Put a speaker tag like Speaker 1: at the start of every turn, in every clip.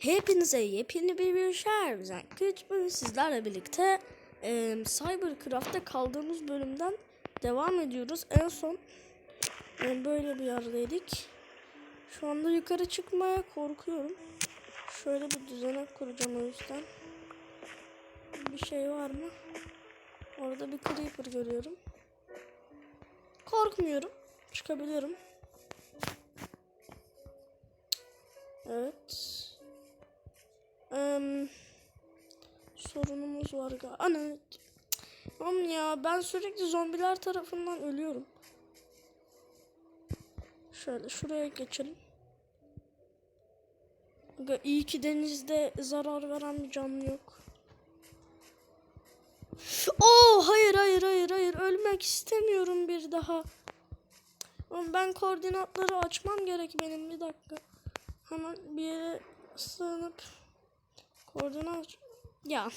Speaker 1: Hepinize yepyeni bir şarj. Güç bugün sizlerle birlikte e, Cybercraft'ta kaldığımız bölümden devam ediyoruz. En son e, böyle bir yerdeydik. Şu anda yukarı çıkmaya korkuyorum. Şöyle bir düzenek kuracağım o yüzden. Bir şey var mı? Orada bir creeper görüyorum. Korkmuyorum. Çıkabiliyorum. Evet. Em, sorunumuz var galiba. Ana. Am ya ben sürekli zombiler tarafından ölüyorum. Şöyle şuraya geçelim. Aga, İyi ki denizde zarar veren bir canlı yok. Oo hayır hayır hayır hayır ölmek istemiyorum bir daha. Ama ben koordinatları açmam gerek benim bir dakika. Hemen bir yere sığınıp koordinat. Ya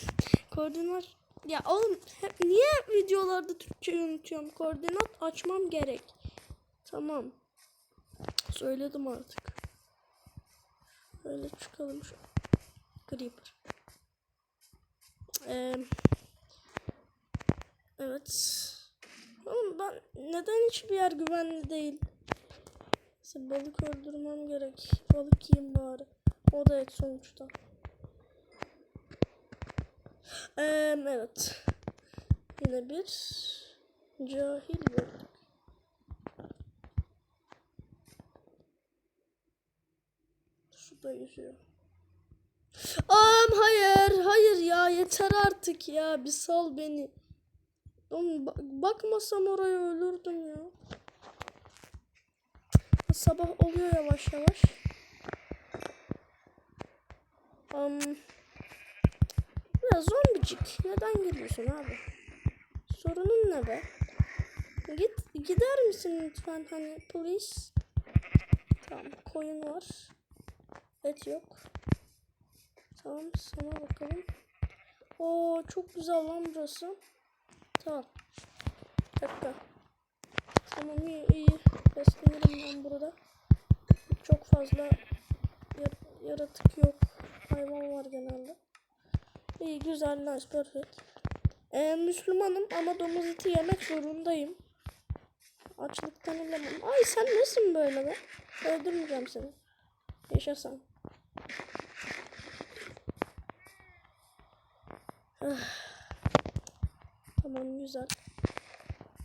Speaker 1: koordinat. Ya oğlum hep niye videolarda Türkçe unutuyorum koordinat açmam gerek. Tamam. Söyledim artık. Böyle çıkalım şu creeper. Ee, evet. Oğlum ben neden hiçbir yer güvenli değil? Neyse, balık öldürmem gerek. Balık yiyeyim bari. O da et sonuçta Eee, evet. Yine bir cahil gördük. Şu da yüzüyor. Am hayır, hayır ya yeter artık ya bir sal beni. Oğlum ba- bakmasam oraya ölürdüm ya. Sabah oluyor yavaş yavaş. Am ya zombicik neden geliyorsun abi? Sorunun ne be? Git gider misin lütfen hani please? Tamam koyun var. Et yok. Tamam sana bakalım. Oo çok güzel lan burası. Tamam. Bir dakika. Tamam iyi iyi. Beslenirim ben burada. Çok fazla yar- yaratık yok. Hayvan var genelde. İyi güzel nice perfect. Ee, Müslümanım ama domuz eti yemek zorundayım. Açlıktan ölemem. Ay sen nesin böyle be? Öldürmeyeceğim seni. Yaşasan. Ah. tamam güzel.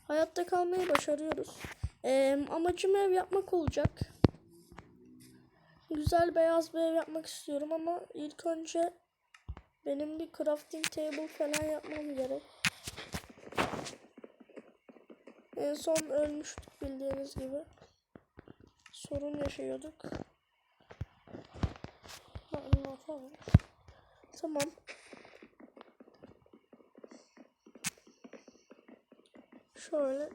Speaker 1: Hayatta kalmayı başarıyoruz. Ee, amacım ev yapmak olacak. Güzel beyaz bir ev yapmak istiyorum ama ilk önce benim bir crafting table falan yapmam gerek. En son ölmüştük bildiğiniz gibi. Sorun yaşıyorduk. Allah falan. Tamam. Şöyle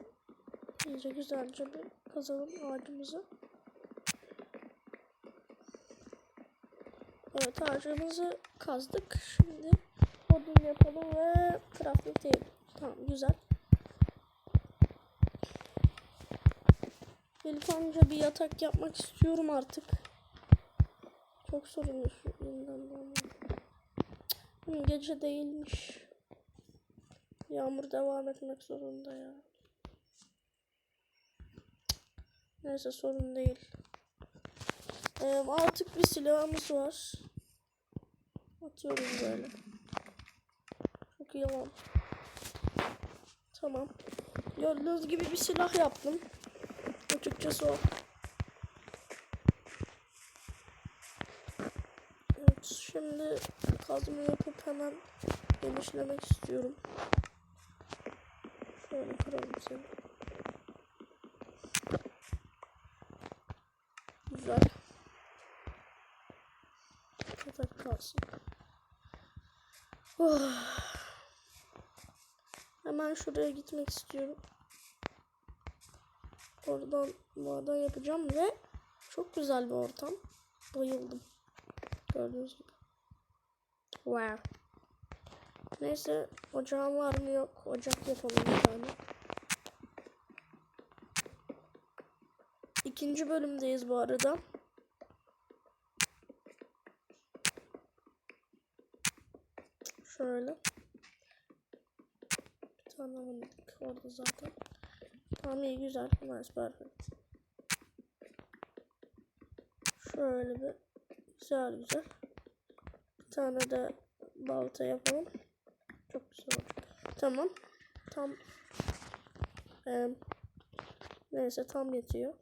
Speaker 1: iyice güzelce bir kazalım ağacımızı. Evet ağacımızı kazdık. Şimdi odun yapalım ve crafting table. Tamam güzel. İlk önce bir yatak yapmak istiyorum artık. Çok sorun yaşıyorum Gece değilmiş. Yağmur devam etmek zorunda ya. Neyse sorun değil. Ee, artık bir silahımız var. Atıyoruz böyle. Çok iyi lan. Tamam. Gördüğünüz gibi bir silah yaptım. Açıkçası o. Evet şimdi kazma yapıp hemen genişlemek istiyorum. Şöyle kıralım seni. Güzel. Yatak kalsın. Oh. Hemen şuraya gitmek istiyorum. Oradan maden yapacağım ve çok güzel bir ortam. Bayıldım. Gördüğünüz gibi. Wow. Neyse ocağım var mı yok. Ocak yapalım bir tane. İkinci bölümdeyiz bu arada. Şöyle. Bir tane alamadık orada zaten. Tamam iyi güzel. Nice perfect. Şöyle bir güzel güzel. Bir tane de balta yapalım. Çok güzel olacak. Tamam. Tam Ee, neyse tam yetiyor.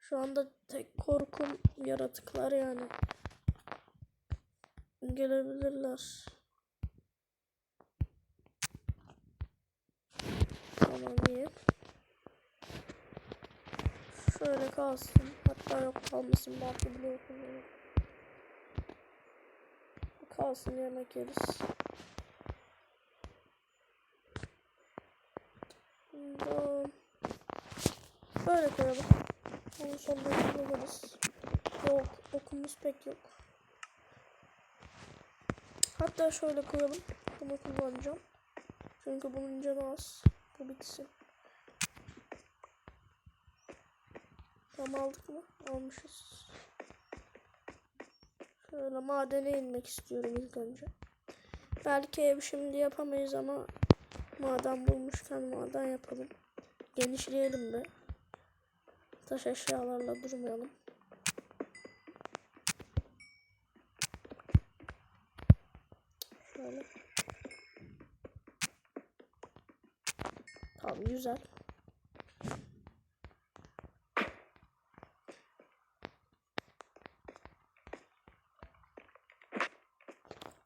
Speaker 1: Şu anda tek korkum yaratıklar yani. Gelebilirler. Tamam iyi. Şöyle kalsın. Hatta yok kalmasın. Belki yapılır. Kalsın yemek yeriz. Böyle koyalım. Sonunda kullanırız. Yok okumuz pek yok. Hatta şöyle koyalım. Bunu kullanacağım. Çünkü bunun canı az. Bu bitsin. Tamam aldık mı? Almışız. Şöyle madene inmek istiyorum ilk önce. Belki ev şimdi yapamayız ama maden bulmuşken maden yapalım. Genişleyelim be. Taş eşyalarla durmayalım. Şöyle. Tamam güzel.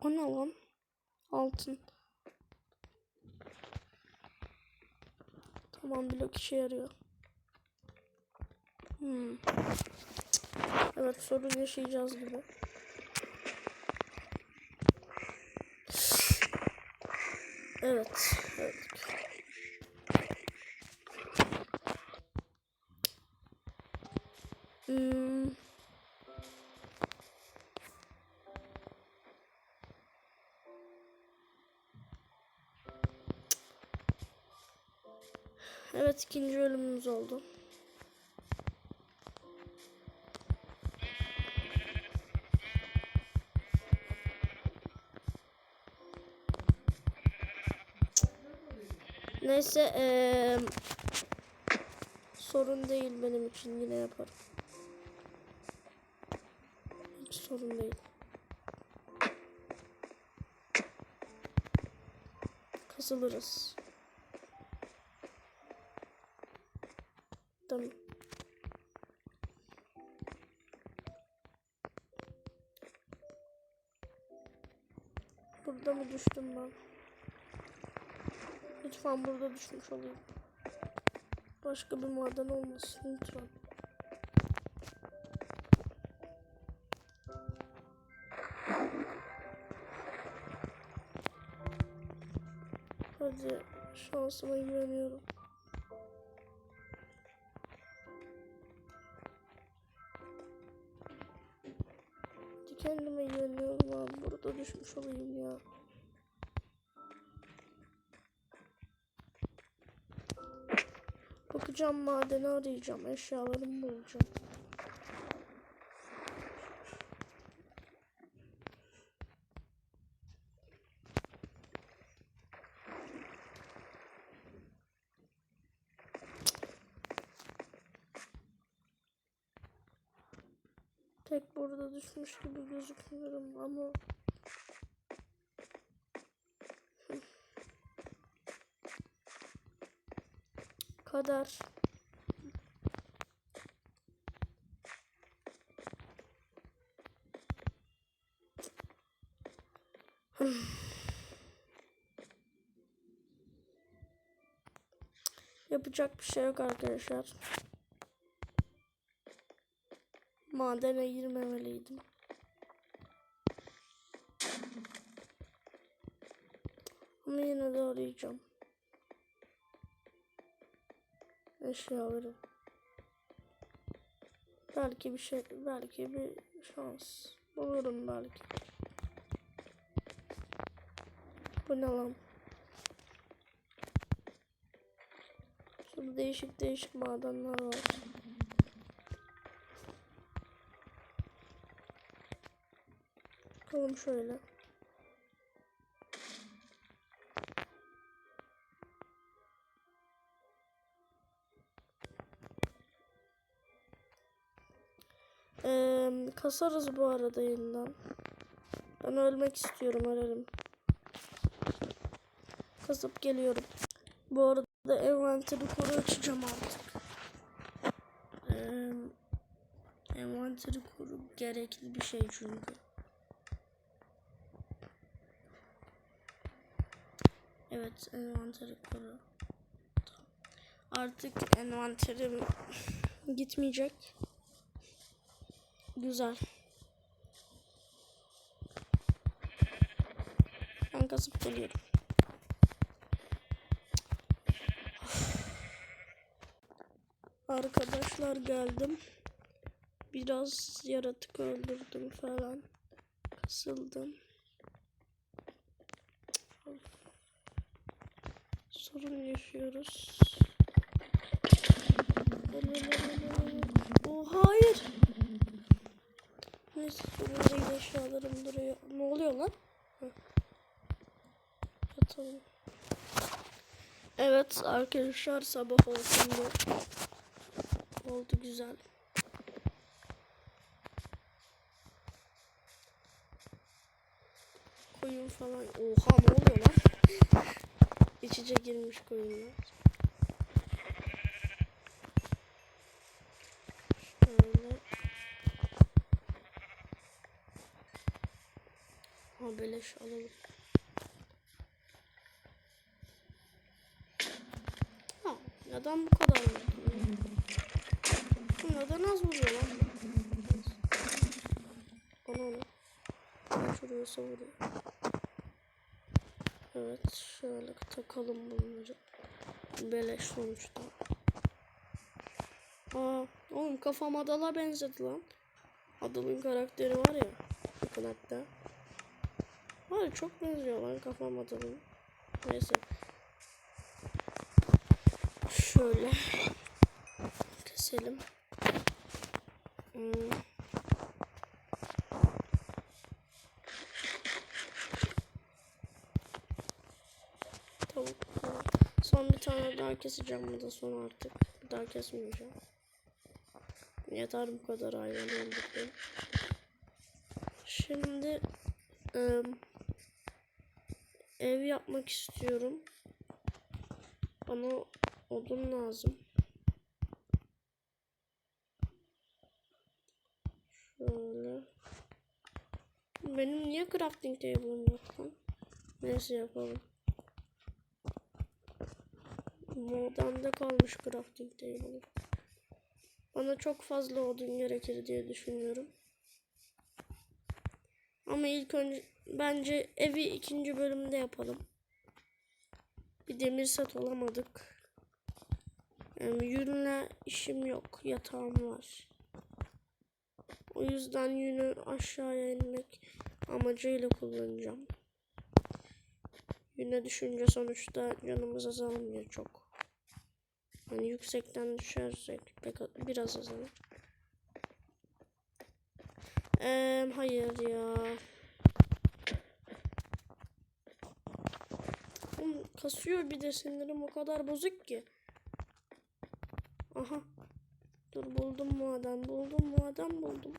Speaker 1: O lan? Altın. Tamam blok işe yarıyor. Hmm. Evet sorun yaşayacağız gibi. Evet. evet. Hmm. Evet ikinci ölümümüz oldu. Neyse eee, sorun değil benim için yine yaparım. Hiç sorun değil. Kasılırız. Tamam. Burada mı düştüm ben? Lütfen burada düşmüş olayım. Başka bir maden olmasın lütfen. Hadi şansıma güveniyorum. Kendime güveniyorum abi. Burada düşmüş olayım ya. Bakacağım madeni arayacağım. Eşyalarımı bulacağım. Tek burada düşmüş gibi gözükmüyorum ama kadar. Yapacak bir şey yok arkadaşlar. Madene girmemeliydim. Ama yine de arayacağım. Eşyaları. Belki bir şey, belki bir şans. Bulurum belki. Bu ne lan? Şurada değişik değişik madenler var. Yapalım şöyle. Kasarız bu arada yeniden. Ben ölmek istiyorum ölelim. Kasıp geliyorum. Bu arada envanteri koru açacağım artık. Ee, envanteri koru gerekli bir şey çünkü. Evet envanteri koru. Artık envanterim gitmeyecek. Güzel. Ben kasıp geliyorum. Arkadaşlar geldim. Biraz yaratık öldürdüm falan. Kasıldım. Sorun yaşıyoruz. Oh hayır. Neyse yine eşyalarım duruyor. Ne oluyor lan? Yatalım. Evet arkadaşlar sabah oldu şimdi. Oldu güzel. Koyun falan. Oha ne oluyor lan? İç içe girmiş koyunlar. Ha beleş alalım. Ha neden bu kadar vurdun Neden az vuruyor lan? Bana ne? Şuraya vuruyor. Evet şöyle takalım bunları. Beleş sonuçta. Aa, oğlum kafam Adal'a benzedi lan. Adal'ın karakteri var ya. Hatta. Var çok benziyor lan kafam Adal'ın. Neyse. Şöyle. Keselim. Hmm. Var. Son bir tane daha keseceğim bu da son artık. Bir daha kesmeyeceğim. Yeter bu kadar hayvan öldürdüm. Şimdi ım, ev yapmak istiyorum. Bana odun lazım. Şöyle. Benim niye crafting table'ım yok lan? Neyse yapalım. Modemde kalmış crafting table. Bana çok fazla odun gerekir diye düşünüyorum. Ama ilk önce bence evi ikinci bölümde yapalım. Bir demir set olamadık. Yani yünle işim yok. Yatağım var. O yüzden yünü aşağıya inmek amacıyla kullanacağım. Yüne düşünce sonuçta canımız azalmıyor çok. Hani yüksekten düşersek pek biraz azalır. Ee, hayır ya. Oğlum, kasıyor bir de sinirim o kadar bozuk ki. Aha. Dur buldum maden buldum maden buldum.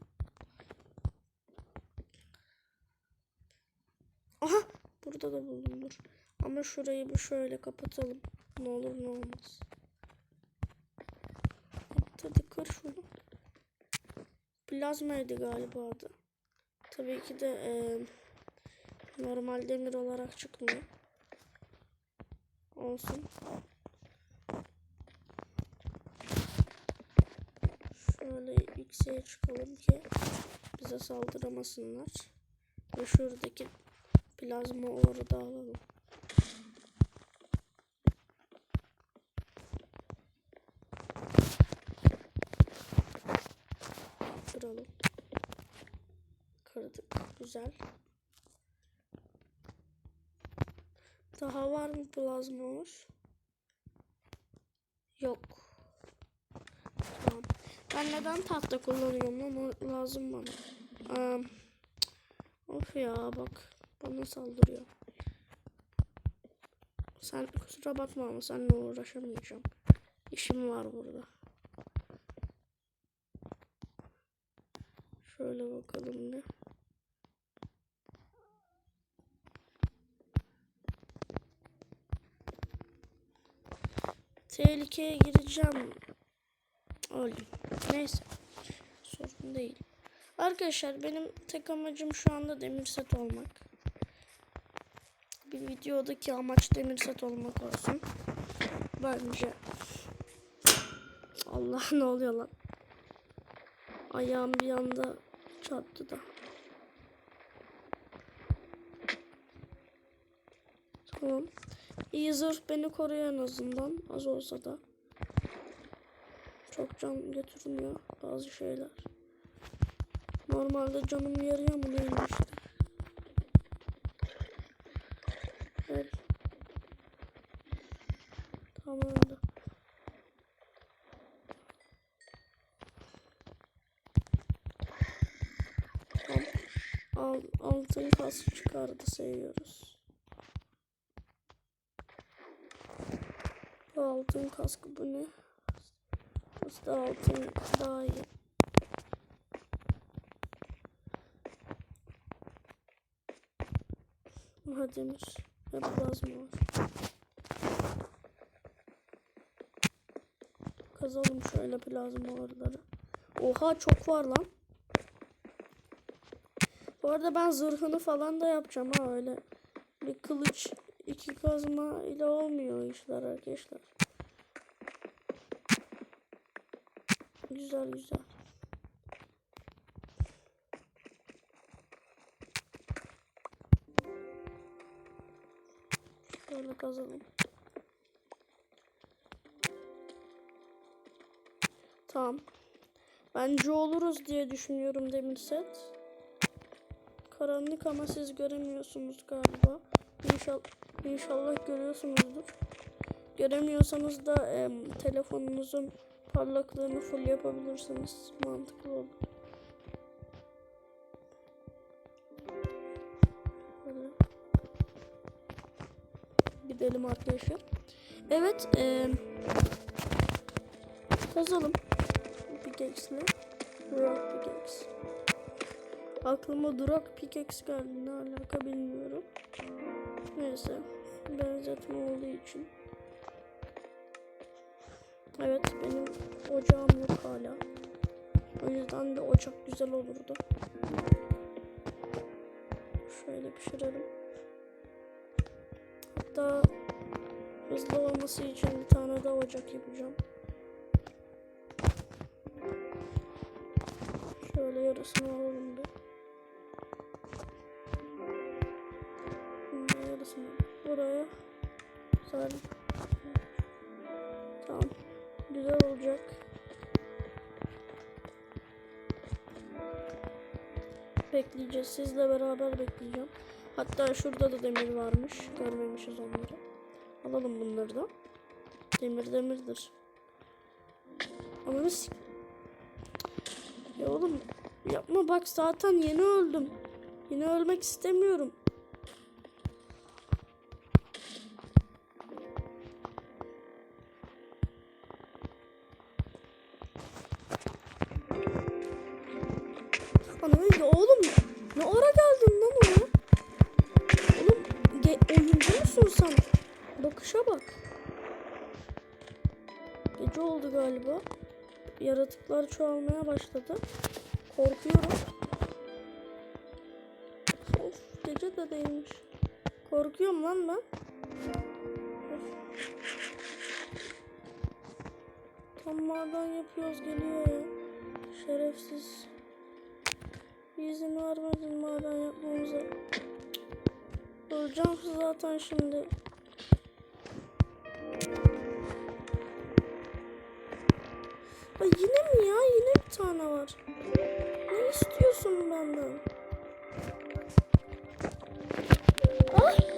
Speaker 1: Aha burada da buldum dur. Ama şurayı bir şöyle kapatalım. Ne olur ne olmaz. Hadi kır şunu. Plazmaydı galiba adı. Tabii ki de e, normal demir olarak çıkmıyor. Olsun. Şöyle yükseğe çıkalım ki bize saldıramasınlar. Ve şuradaki plazma orada alalım. Kıralım. Kırdık. Güzel. Daha var mı plazma var? Yok. Tamam. Ben neden tahta kullanıyorum lan? Lazım bana. Ee, Of ya bak bana saldırıyor. Sen kusura bakma ama seninle uğraşamayacağım. İşim var burada. Şöyle bakalım bir. Tehlikeye gireceğim. Öldüm. Neyse. Sorun değil. Arkadaşlar benim tek amacım şu anda demir set olmak. Bir videodaki amaç demir set olmak olsun. Bence. Allah ne oluyor lan? Ayağım bir anda çarptı da. Tamam. İyi zırh beni koruyor en azından. Az olsa da. Çok can götürmüyor bazı şeyler. Normalde canım yarıya mı neymişti? Evet. Tamam öyle. Al, altın kas çıkardı seviyoruz. Altın kaskı bu ne? Aslında altın daha iyi. Aha demir ve plazma var. Kazalım şöyle plazmaları. Oha çok var lan. Bu arada ben zırhını falan da yapacağım ha öyle. Bir kılıç iki kazma ile olmuyor işler arkadaşlar. Güzel güzel. Şöyle kazalım. Tamam. Bence oluruz diye düşünüyorum demir set. Karanlık ama siz göremiyorsunuz galiba. İnşallah, inşallah görüyorsunuzdur. Göremiyorsanız da em, telefonunuzun parlaklığını full yapabilirsiniz. Mantıklı olur. Böyle. Gidelim arkadaşlar. Evet. E, kazalım. Pickaxe'le. Rock pickaxe. Aklıma durak pickaxe geldi. Ne alaka bilmiyorum. Neyse. Benzetme olduğu için. Evet benim ocağım yok hala. O yüzden de ocak güzel olurdu. Şöyle pişirelim. Hatta hızlı olması için bir tane daha ocak yapacağım. Şöyle yarısını alalım bir. Buraya. Güzel. Tamam. Güzel olacak. Bekleyeceğiz. Sizle beraber bekleyeceğim. Hatta şurada da demir varmış. Görmemişiz onları. Alalım bunları da. Demir demirdir. Ama nasıl? Ya oğlum yapma bak zaten yeni öldüm. Yine ölmek istemiyorum. Galiba. Yaratıklar çoğalmaya başladı. Korkuyorum. Of gece de değilmiş. Korkuyorum lan ben. Tam maden yapıyoruz geliyor ya. Şerefsiz. İzin vermedin maden yapmamıza. Öleceğim zaten şimdi. Ay yine mi ya? Yine bir tane var. Ne istiyorsun benden? Ay!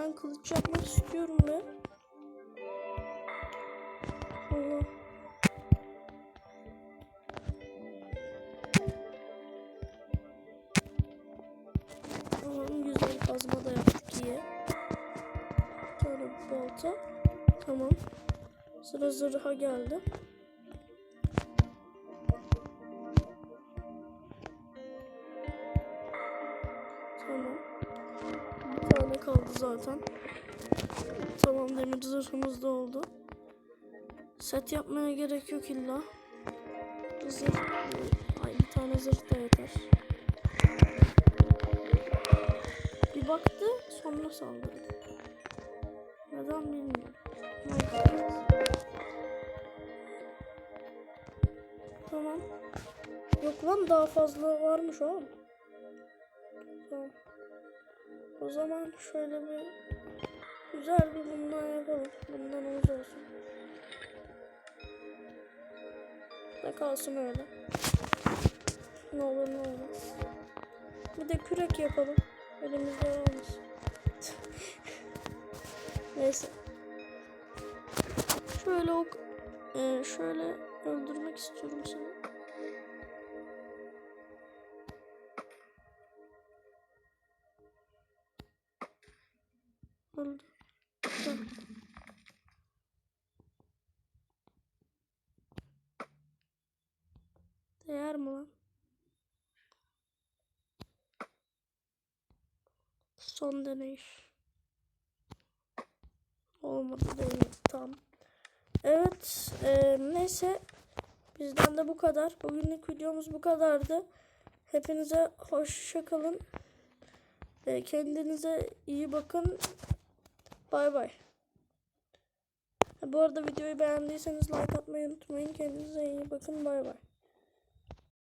Speaker 1: Hemen kılıç yapmak istiyorum be. Allah. Tamam güzel kazma da yaptık iyi. Bir tane balta. Tamam. Sıra zırha geldi. Zaten. Tamam demir zırhımız da oldu. Set yapmaya gerek yok illa. Zırh, ay bir tane zırh da yeter. Bir baktı sonra saldırdı. Neden bilmiyorum. Tamam. Yok lan daha fazla varmış oğlum. Tamam. O zaman şöyle bir güzel bir bundan yapalım. Bundan uz olsun. Ne kalsın öyle. Ne olur ne olmaz. Bir de kürek yapalım. Elimizde olmasın. Neyse. Şöyle ok e, şöyle öldürmek istiyorum seni. Tamam. Değer mi lan? Son deneyiş. Olmadı değil. Tamam. Evet. e, neyse. Bizden de bu kadar. Bugünlük videomuz bu kadardı. Hepinize hoşça kalın. E, kendinize iyi bakın. Bay bay. Bu arada videoyu beğendiyseniz like atmayı unutmayın. Kendinize iyi bakın. Bay bay.